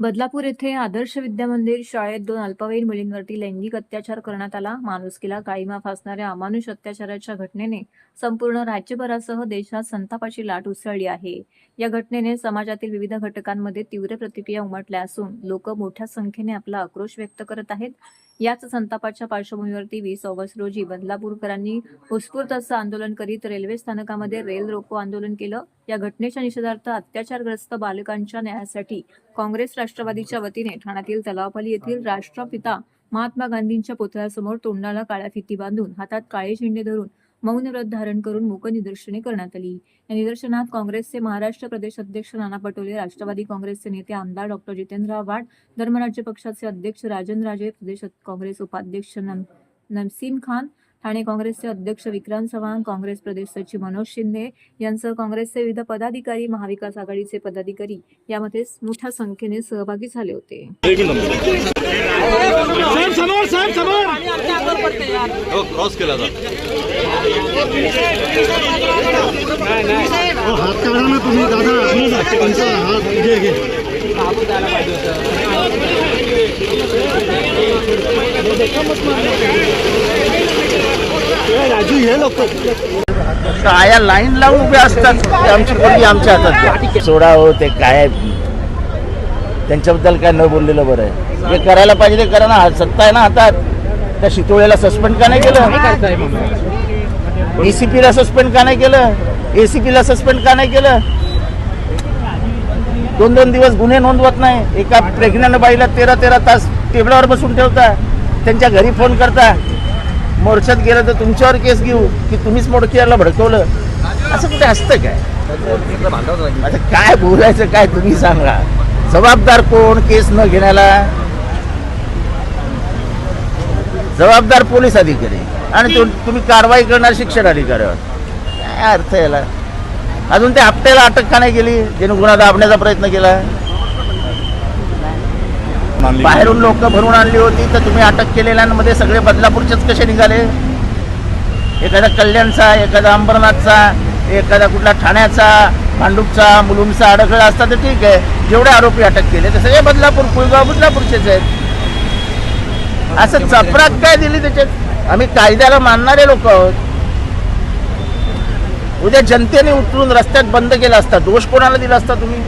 बदलापूर येथे आदर्श विद्यामंदिर शाळेत दोन अल्पवयीन मुलींवरती लैंगिक अत्याचार करण्यात आला. माणुसकीला काळीमा फासणाऱ्या अमानुष अत्याचाराच्या घटनेने संपूर्ण राज्यभरासह देशात संतापाची लाट उसळली आहे. या घटनेने समाजातील विविध घटकांमध्ये तीव्र प्रतिक्रिया उमटल्या असून लोक मोठ्या संख्येने आपला आक्रोश व्यक्त करत आहेत. याच संतापाच्या पार्श्वभूमीवरती वीस ऑगस्ट रोजी बदलापूरकरांनी उत्स्फूर्त असं आंदोलन करीत रेल्वे स्थानकामध्ये रेल रोको आंदोलन केलं. या घटनेच्या निषेधार्थ अत्याचारग्रस्त बालकांच्या न्यायासाठी काँग्रेस राष्ट्रवादीच्या वतीने ठाण्यातील तलावपाली येथील राष्ट्रपिता महात्मा गांधींच्या पुतळ्यासमोर तोंडाला काळ्या फिती बांधून हातात काळे झेंडे धरून मौन व्रत धारण करून मूक निदर्शने करण्यात आली. या निदर्शनात काँग्रेसचे महाराष्ट्र प्रदेश अध्यक्ष नाना पटोले राष्ट्रवादी काँग्रेसचे नेते आमदार डॉक्टर जितेंद्र आव्हाड धर्मराज्य पक्षाचे अध्यक्ष राजन राजे प्रदेश काँग्रेस उपाध्यक्ष नम नसीम खान ठाणे काँग्रेसचे अध्यक्ष विक्रांत चव्हाण काँग्रेस प्रदेश सचिव मनोज शिंदे यांसह काँग्रेसचे विविध पदाधिकारी महाविकास आघाडीचे पदाधिकारी यामध्ये मोठ्या संख्येने सहभागी झाले होते. साहेब समोर साहेब समोर हो क्रॉस केला जातो. हात काढा ना तुम्ही दादा तुमचा हात घे घे ए, राजू हे लोक आया लाईन लावून उभे असतात? आमची पोरगी आमच्या हातात. सोडा हो ते काय त्यांच्याबद्दल काय न बोललेलं बरं आहे. जे करायला पाहिजे ते करा ना. हा सत्ता आहे ना हातात. त्या शितोळेला सस्पेंड का नाही केलं? एसीपीला सस्पेंड का नाही केलं? एसीपीला सस्पेंड का नाही केलं? दोन दोन दिवस गुन्हे नोंदवत नाही. एका प्रेग्नंट बाईला तेरा तेरा तास टेबलावर बसून ठेवता. त्यांच्या घरी फोन करता. मोर्चात गेलं तर तुमच्यावर केस घेऊ की तुम्हीच मोडकीला भडकवलं? असं कुठे असतं काय? आता काय बोलायचं काय तुम्ही सांगा. जबाबदार कोण? केस न घेण्याला? जबाबदार पोलीस अधिकारी. आणि तो- तुम्ही कारवाई करणार शिक्षण अधिकाऱ्यावर काय अर्थ याला? अजून त्या हप्त्याला अटक का नाही केली? ज्याने गुन्हा दाबण्याचा प्रयत्न केला. बाहेरून लोक भरून आणली होती तर तुम्ही अटक केलेल्यांमध्ये सगळे बदलापूरचेच कसे निघाले? एखादा कल्याणचा एखादा अंबरनाथचा एखादा कुठला ठाण्याचा भांडूपचा मुलुमचा अडकळा असता तर ठीक आहे. जेवढे आरोपी अटक केले ते सगळे बदलापूर कुळगाव बदलापूरचेच आहेत. असं चपराक काय दिली त्याच्यात? आम्ही कायद्याला मानणारे लोक आहोत. उद्या जनतेने उतरून रस्त्यात बंद केला असता दोष कोणाला दिला असता तुम्ही?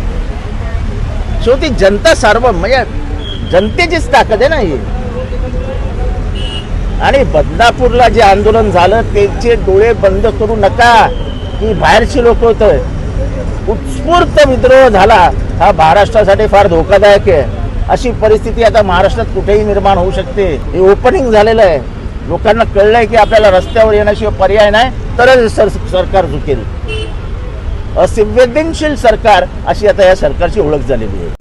शेवटी जनता सार्व म्हणजे जनतेचीच ताकद आहे ना ही. आणि बदलापूरला जे आंदोलन झालं त्यांचे डोळे बंद करू नका. की बाहेरची लोक होत. उत्स्फूर्त विद्रोह झाला. हा महाराष्ट्रासाठी फार धोकादायक आहे. अशी परिस्थिती आता महाराष्ट्रात कुठेही निर्माण होऊ शकते. हे ओपनिंग झालेलं आहे. लोकांना कळलंय की आपल्याला रस्त्यावर येण्याशिवाय पर्याय नाही तरच सर सरकार झुकेल. असंवेदनशील सरकार अशी आता या सरकारची ओळख झालेली आहे.